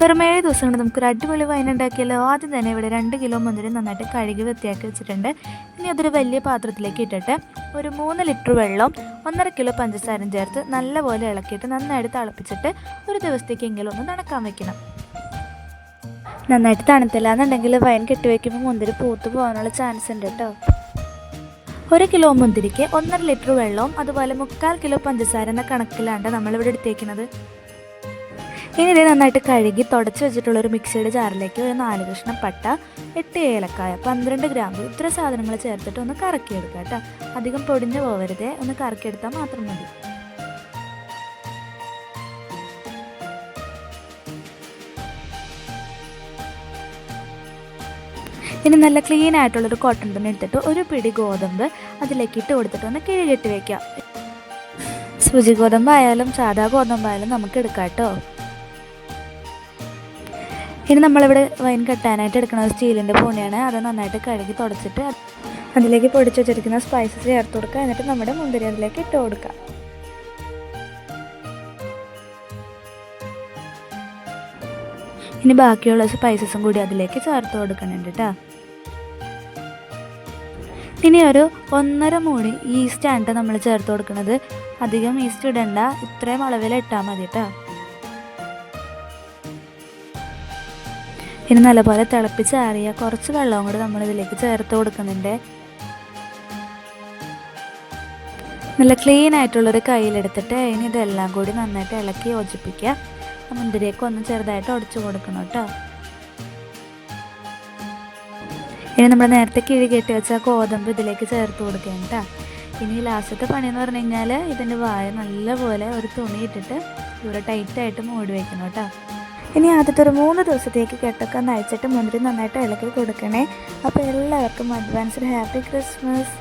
വെറും ഏഴ് ദിവസം കൊണ്ട് നമുക്കൊരു അടിപൊളി വൈൻ ഉണ്ടാക്കിയല്ലോ ആദ്യം തന്നെ ഇവിടെ രണ്ട് കിലോ മുന്തിരി നന്നായിട്ട് കഴുകി വൃത്തിയാക്കി വെച്ചിട്ടുണ്ട്. ഇനി അതൊരു വലിയ പാത്രത്തിലേക്ക് ഇട്ടിട്ട് ഒരു മൂന്ന് ലിറ്റർ വെള്ളം ഒന്നര കിലോ പഞ്ചസാരയും ചേർത്ത് നല്ലപോലെ ഇളക്കിയിട്ട് നന്നായിട്ട് തിളപ്പിച്ചിട്ട് ഒരു ദിവസത്തേക്കെങ്കിലും ഒന്ന് നടക്കാൻ വെക്കണം. നന്നായിട്ട് തണുത്തില്ല എന്നുണ്ടെങ്കിൽ വൈൻ കെട്ടിവെക്കുമ്പോൾ മുന്തിരി പൂത്ത് പോകാനുള്ള ചാൻസ് ഉണ്ട് കേട്ടോ ഒരു കിലോ മുന്തിരിക്ക് ഒന്നര ലിറ്റർ വെള്ളവും അതുപോലെ മുക്കാൽ കിലോ പഞ്ചസാര എന്ന കണക്കിലാണ് നമ്മളിവിടെ എടുത്തേക്കുന്നത്. ഇനി ഇത് നന്നായിട്ട് കഴുകി തുടച്ച് വെച്ചിട്ടുള്ള ഒരു മിക്സിയുടെ ജാറിലേക്ക് ഒരു നാല് കഷ്ണം പട്ട എട്ട് ഏലക്കായ പന്ത്രണ്ട് ഗ്രാം ഇത്ര സാധനങ്ങൾ ചേർത്തിട്ട് ഒന്ന് കറക്കിയെടുക്കുക കേട്ടോ. അധികം പൊടിഞ്ഞു പോകരുത് ഒന്ന് കറക്കിയെടുത്താൽ മാത്രം മതി. ഇനി നല്ല ക്ലീൻ ആയിട്ടുള്ളൊരു കോട്ടൺ തുണി എടുത്തിട്ട് ഒരു പിടി ഗോതമ്പ് അതിലേക്ക് ഇട്ട് കൊടുത്തിട്ട് ഒന്ന് കിഴികെട്ടി വെക്കാം സൂചി ഗോതമ്പായാലും സാധാ ഗോതമ്പായാലും നമുക്ക് എടുക്കാം കേട്ടോ. ഇനി നമ്മളിവിടെ വൈൻ കെട്ടാനായിട്ട് എടുക്കുന്നത് സ്റ്റീലിന്റെ പൂണിയാണ്. അത് നന്നായിട്ട് കഴുകി തുടച്ചിട്ട് അതിലേക്ക് പൊടിച്ച് വെച്ചിരിക്കുന്ന സ്പൈസസ് ചേർത്ത് കൊടുക്കുക. എന്നിട്ട് നമ്മുടെ മുന്തിരി അതിലേക്ക് ഇട്ട് കൊടുക്കുക. ഇനി ബാക്കിയുള്ള സ്പൈസസും കൂടി അതിലേക്ക് ചേർത്ത് കൊടുക്കുന്നുണ്ട് കേട്ടോ. ഇനി ഒരു ഒന്നര മൂടി ഈസ്റ്റാണ് നമ്മൾ ചേർത്ത് കൊടുക്കുന്നത്. അധികം ഈസ്റ്റ് ഇടണ്ട. ഇത്രയും അളവിൽ ഇട്ടാൽ മതി കേട്ടോ. ഇനി നല്ലപോലെ തിളപ്പിച്ചാറിയ കുറച്ച് വെള്ളവും കൂടി നമ്മൾ ഇതിലേക്ക് ചേർത്ത് കൊടുക്കുന്നുണ്ട്. നല്ല ക്ലീൻ ആയിട്ടുള്ളൊരു കയ്യിലെടുത്തിട്ട് ഇനി ഇതെല്ലാം കൂടി നന്നായിട്ട് ഇളക്കി യോജിപ്പിക്കുക. മുന്തിരിയൊക്കെ ഒന്ന് ചെറുതായിട്ട് ഉടച്ചു കൊടുക്കണം കേട്ടോ. ഇനി നമ്മൾ നേരത്തെ കിഴി കെട്ടി വെച്ച ഗോതമ്പ് ഇതിലേക്ക് ചേർത്ത് കൊടുക്കുകയാണ് കേട്ടോ. ഇനി ലാസ്റ്റത്തെ പണി എന്ന് പറഞ്ഞു കഴിഞ്ഞാൽ ഇതിന്റെ വായ നല്ലപോലെ ഒരു തുണി ഇട്ടിട്ട് ഇവിടെ ടൈറ്റായിട്ട് മൂടി വയ്ക്കണം കേട്ടോ. ഇനി ആദ്യത്തെ ഒരു മൂന്ന് ദിവസത്തേക്ക് കെട്ടൊക്കെ നയിച്ചിട്ട് മുന്തിരി നന്നായിട്ട് ഇളക്കി കൊടുക്കണേ. അപ്പോൾ എല്ലാവർക്കും അഡ്വാൻസ്ഡ് ഹാപ്പി ക്രിസ്മസ്